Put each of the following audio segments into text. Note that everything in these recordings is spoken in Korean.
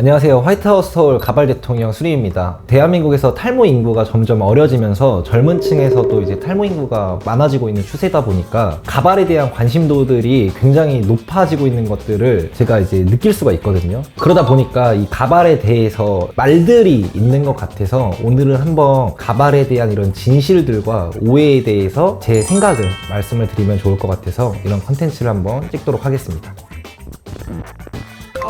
안녕하세요. 화이트하우스 서울 가발 대통령 수리입니다. 대한민국에서 탈모 인구가 점점 어려지면서 젊은 층에서도 이제 탈모 인구가 많아지고 있는 추세다 보니까 가발에 대한 관심도들이 굉장히 높아지고 있는 것들을 제가 이제 느낄 수가 있거든요. 그러다 보니까 이 가발에 대해서 말들이 있는 것 같아서 오늘은 한번 가발에 대한 이런 진실들과 오해에 대해서 제 생각을 말씀을 드리면 좋을 것 같아서 이런 컨텐츠를 한번 찍도록 하겠습니다.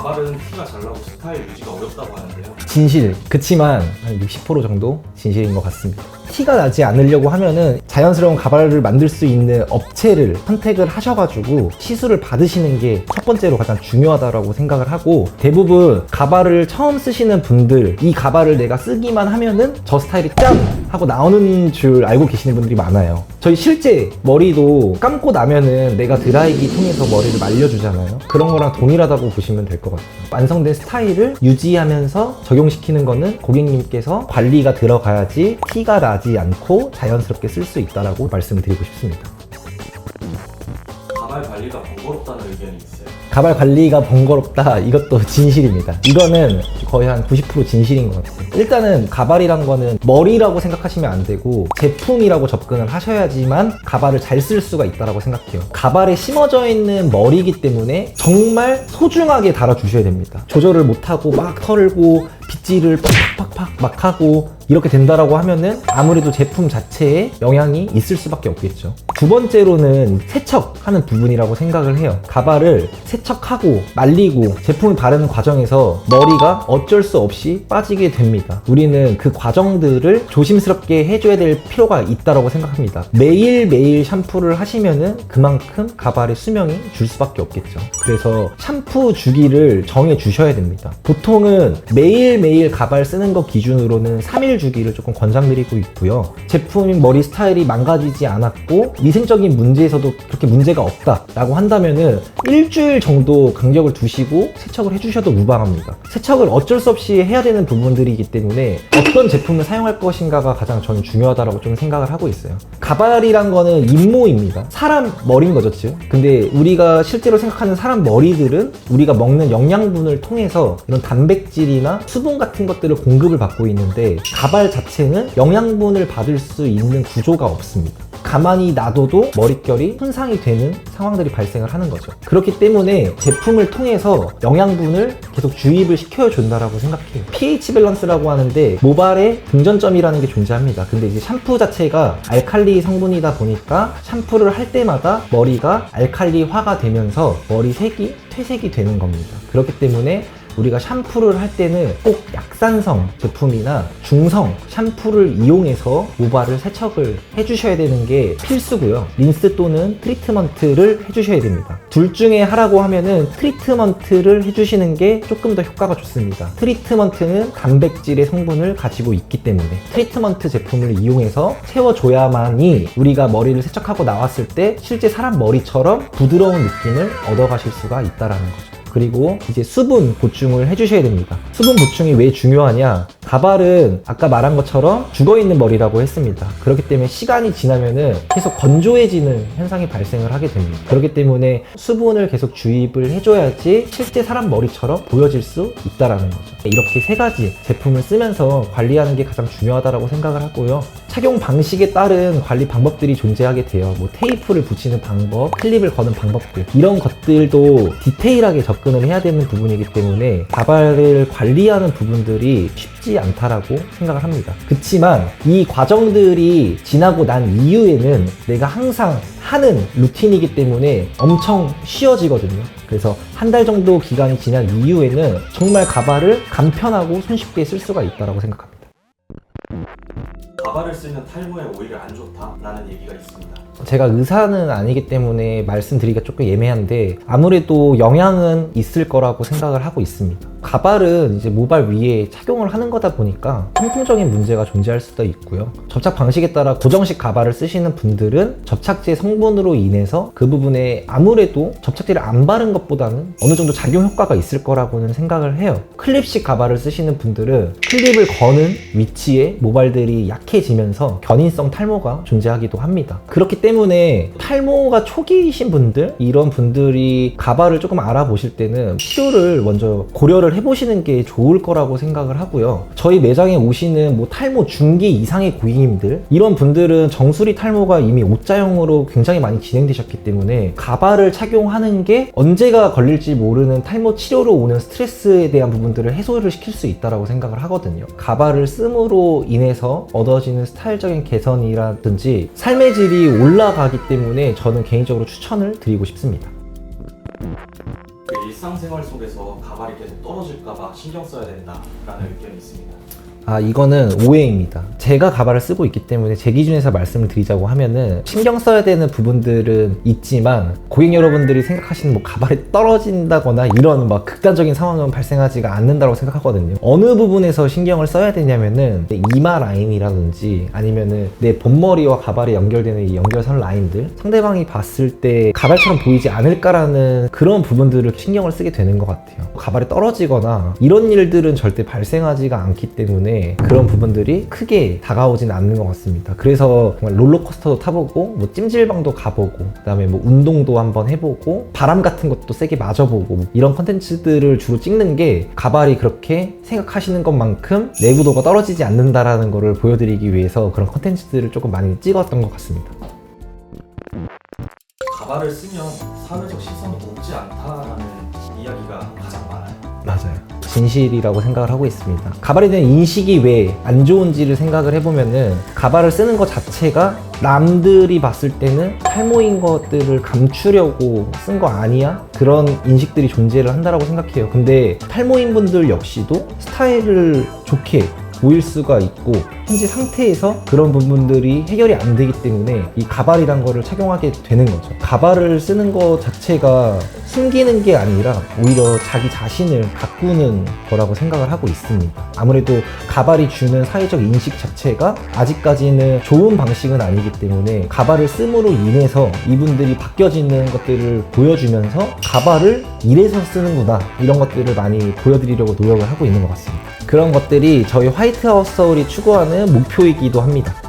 가발은 티가 잘 나고 스타일 유지가 어렵다고 하는데요. 진실. 그치만 한 60% 정도 진실인 것 같습니다. 티가 나지 않으려고 하면은 자연스러운 가발을 만들 수 있는 업체를 선택을 하셔가지고 시술을 받으시는 게 첫 번째로 가장 중요하다고 생각을 하고 대부분 가발을 처음 쓰시는 분들 이 가발을 내가 쓰기만 하면은 저 스타일이 짠! 하고 나오는 줄 알고 계시는 분들이 많아요. 저희 실제 머리도 감고 나면은 내가 드라이기 통해서 머리를 말려주잖아요. 그런 거랑 동일하다고 보시면 될 것 같아요. 완성된 스타일을 유지하면서 적용시키는 거는 고객님께서 관리가 들어가야지 티가 나지 않고 자연스럽게 쓸 수 있다라고 말씀을 드리고 싶습니다. 가발 관리가 번거롭다는 의견이 있어요. 가발 관리가 번거롭다. 이것도 진실입니다. 이거는 거의 한 90% 진실인 것 같아요. 일단은 가발이란 거는 머리라고 생각하시면 안 되고 제품이라고 접근을 하셔야지만 가발을 잘 쓸 수가 있다고 생각해요. 가발에 심어져 있는 머리이기 때문에 정말 소중하게 달아주셔야 됩니다. 조절을 못하고 막 털고 빗질을 팍팍팍팍 막 하고 이렇게 된다라고 하면은 아무래도 제품 자체에 영향이 있을 수밖에 없겠죠. 두 번째로는 세척하는 부분이라고 생각을 해요. 가발을 세척 하고 말리고 제품을 바르는 과정에서 머리가 어쩔 수 없이 빠지게 됩니다. 우리는 그 과정들을 조심스럽게 해줘야 될 필요가 있다라고 생각합니다. 매일매일 샴푸를 하시면은 그만큼 가발의 수명이 줄 수밖에 없겠죠. 그래서 샴푸 주기를 정해 주셔야 됩니다. 보통은 매일매일 가발 쓰는 것 기준으로는 3일 주기를 조금 권장드리고 있고요. 제품 머리 스타일이 망가지지 않았고 위생적인 문제에서도 그렇게 문제가 없다라고 한다면은 일주일 정도 간격을 두시고 세척을 해주셔도 무방합니다. 세척을 어쩔 수 없이 해야 되는 부분들이기 때문에 어떤 제품을 사용할 것인가가 가장 저는 중요하다고 좀 생각을 하고 있어요. 가발이란 거는 인모입니다. 사람 머리인 거죠, 즉. 근데 우리가 실제로 생각하는 사람 머리들은 우리가 먹는 영양분을 통해서 이런 단백질이나 수분 같은 것들을 공급을 받고 있는데 가발 자체는 영양분을 받을 수 있는 구조가 없습니다. 가만히 놔둬도 머릿결이 손상이 되는 상황들이 발생을 하는 거죠. 그렇기 때문에 제품을 통해서 영양분을 계속 주입을 시켜준다라고 생각해요. pH 밸런스라고 하는데 모발의 등전점이라는 게 존재합니다. 근데 이제 샴푸 자체가 알칼리 성분이다 보니까 샴푸를 할 때마다 머리가 알칼리화가 되면서 머리 색이 퇴색이 되는 겁니다. 그렇기 때문에 우리가 샴푸를 할 때는 꼭 약산성 제품이나 중성 샴푸를 이용해서 모발을 세척을 해주셔야 되는 게 필수고요. 린스 또는 트리트먼트를 해주셔야 됩니다. 둘 중에 하라고 하면은 트리트먼트를 해주시는 게 조금 더 효과가 좋습니다. 트리트먼트는 단백질의 성분을 가지고 있기 때문에 트리트먼트 제품을 이용해서 채워줘야만이 우리가 머리를 세척하고 나왔을 때 실제 사람 머리처럼 부드러운 느낌을 얻어가실 수가 있다라는 거죠. 그리고 이제 수분 보충을 해주셔야 됩니다. 수분 보충이 왜 중요하냐? 가발은 아까 말한 것처럼 죽어 있는 머리라고 했습니다. 그렇기 때문에 시간이 지나면은 계속 건조해지는 현상이 발생을 하게 됩니다. 그렇기 때문에 수분을 계속 주입을 해줘야지 실제 사람 머리처럼 보여질 수 있다라는 거죠. 이렇게 세 가지 제품을 쓰면서 관리하는 게 가장 중요하다고 생각을 하고요. 착용 방식에 따른 관리 방법들이 존재하게 돼요. 뭐 테이프를 붙이는 방법, 클립을 거는 방법들 이런 것들도 디테일하게 접근을 해야 되는 부분이기 때문에 가발을 관리하는 부분들이 쉽지 않다라고 생각을 합니다. 그렇지만 이 과정들이 지나고 난 이후에는 내가 항상 하는 루틴이기 때문에 엄청 쉬워지거든요. 그래서 한 달 정도 기간이 지난 이후에는 정말 가발을 간편하고 손쉽게 쓸 수가 있다고 생각합니다. 가발을 쓰면 탈모에 오히려 안 좋다라는 얘기가 있습니다. 제가 의사는 아니기 때문에 말씀드리기가 조금 애매한데 아무래도 영향은 있을 거라고 생각을 하고 있습니다. 가발은 이제 모발 위에 착용을 하는 거다 보니까 통풍적인 문제가 존재할 수도 있고요. 접착 방식에 따라 고정식 가발을 쓰시는 분들은 접착제 성분으로 인해서 그 부분에 아무래도 접착제를 안 바른 것보다는 어느 정도 작용 효과가 있을 거라고는 생각을 해요. 클립식 가발을 쓰시는 분들은 클립을 거는 위치에 모발들이 약해지면서 견인성 탈모가 존재하기도 합니다. 그렇기 때문에 때문에 탈모가 초기이신 분들 이런 분들이 가발을 조금 알아보실 때는 치료를 먼저 고려를 해보시는 게 좋을 거라고 생각을 하고요. 저희 매장에 오시는 뭐 탈모 중기 이상의 고객님들 이런 분들은 정수리 탈모가 이미 옷자형으로 굉장히 많이 진행되셨기 때문에 가발을 착용하는 게 언제가 걸릴지 모르는 탈모 치료로 오는 스트레스에 대한 부분들을 해소를 시킬 수 있다라고 생각을 하거든요. 가발을 씀으로 인해서 얻어지는 스타일적인 개선이라든지 삶의 질이 올라 가기 때문에 저는 개인적으로 추천을 드리고 싶습니다. 그 일상생활 속에서 가발이 계속 떨어질까봐 신경 써야 된다라는 의견이 있습니다. 아, 이거는 오해입니다. 제가 가발을 쓰고 있기 때문에 제 기준에서 말씀을 드리자고 하면은 신경 써야 되는 부분들은 있지만 고객 여러분들이 생각하시는 뭐 가발이 떨어진다거나 이런 막 극단적인 상황은 발생하지가 않는다고 생각하거든요. 어느 부분에서 신경을 써야 되냐면은 내 이마 라인이라든지 아니면은 내 본머리와 가발이 연결되는 이 연결선 라인들 상대방이 봤을 때 가발처럼 보이지 않을까라는 그런 부분들을 신경을 쓰게 되는 것 같아요. 가발이 떨어지거나 이런 일들은 절대 발생하지가 않기 때문에 그런 부분들이 크게 다가오진 않는 것 같습니다. 그래서 정말 롤러코스터도 타보고 뭐 찜질방도 가보고 그다음에 뭐 운동도 한번 해보고 바람 같은 것도 세게 맞아보고 이런 컨텐츠들을 주로 찍는 게 가발이 그렇게 생각하시는 것만큼 내구도가 떨어지지 않는다라는 거를 보여드리기 위해서 그런 컨텐츠들을 조금 많이 찍었던 것 같습니다. 가발을 쓰면 사회적 시선이 높지 않다라는 이야기가 가장 많아요. 맞아요. 진실이라고 생각을 하고 있습니다. 가발에 대한 인식이 왜 안 좋은지를 생각을 해보면은 가발을 쓰는 것 자체가 남들이 봤을 때는 탈모인 것들을 감추려고 쓴 거 아니야? 그런 인식들이 존재를 한다라고 생각해요. 근데 탈모인 분들 역시도 스타일을 좋게 보일 수가 있고 현재 상태에서 그런 부분들이 해결이 안 되기 때문에 이 가발이란 거를 착용하게 되는 거죠. 가발을 쓰는 것 자체가 숨기는 게 아니라 오히려 자기 자신을 가꾸는 거라고 생각을 하고 있습니다. 아무래도 가발이 주는 사회적 인식 자체가 아직까지는 좋은 방식은 아니기 때문에 가발을 씀으로 인해서 이분들이 바뀌어지는 것들을 보여주면서 가발을 이래서 쓰는구나 이런 것들을 많이 보여드리려고 노력을 하고 있는 것 같습니다. 그런 것들이 저희 화이트하우스 서울이 추구하는 목표이기도 합니다.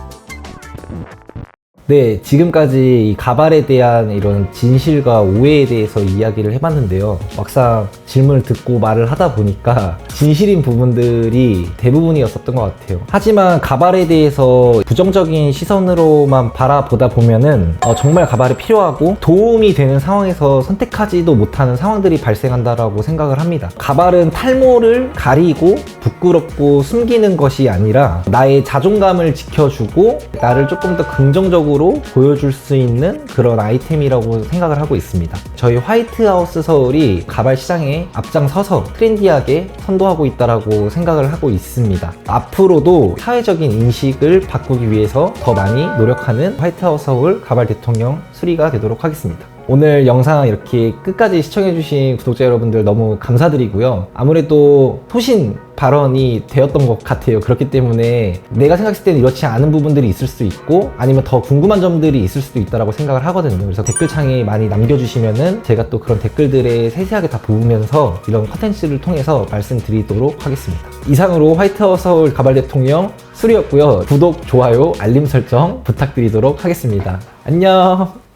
네, 지금까지 이 가발에 대한 이런 진실과 오해에 대해서 이야기를 해봤는데요. 막상 질문을 듣고 말을 하다 보니까 진실인 부분들이 대부분이었었던 것 같아요. 하지만 가발에 대해서 부정적인 시선으로만 바라보다 보면은 어, 정말 가발이 필요하고 도움이 되는 상황에서 선택하지도 못하는 상황들이 발생한다라고 생각을 합니다. 가발은 탈모를 가리고 부끄럽고 숨기는 것이 아니라 나의 자존감을 지켜주고 나를 조금 더 긍정적으로 보여줄 수 있는 그런 아이템이라고 생각을 하고 있습니다. 저희 화이트하우스 서울이 가발 시장에 앞장서서 트렌디하게 선도하고 있다라고 생각을 하고 있습니다. 앞으로도 사회적인 인식을 바꾸기 위해서 더 많이 노력하는 화이트하우스 서울 가발 대통령 수리가 되도록 하겠습니다. 오늘 영상 이렇게 끝까지 시청해주신 구독자 여러분들 너무 감사드리고요. 아무래도 소신 발언이 되었던 것 같아요. 그렇기 때문에 내가 생각했을 때는 이렇지 않은 부분들이 있을 수도 있고 아니면 더 궁금한 점들이 있을 수도 있다고 생각을 하거든요. 그래서 댓글창에 많이 남겨주시면은 제가 또 그런 댓글들에 세세하게 다 보면서 이런 컨텐츠를 통해서 말씀드리도록 하겠습니다. 이상으로 화이트하우스 서울 가발 대통령 수리였고요. 구독, 좋아요, 알림 설정 부탁드리도록 하겠습니다. 안녕!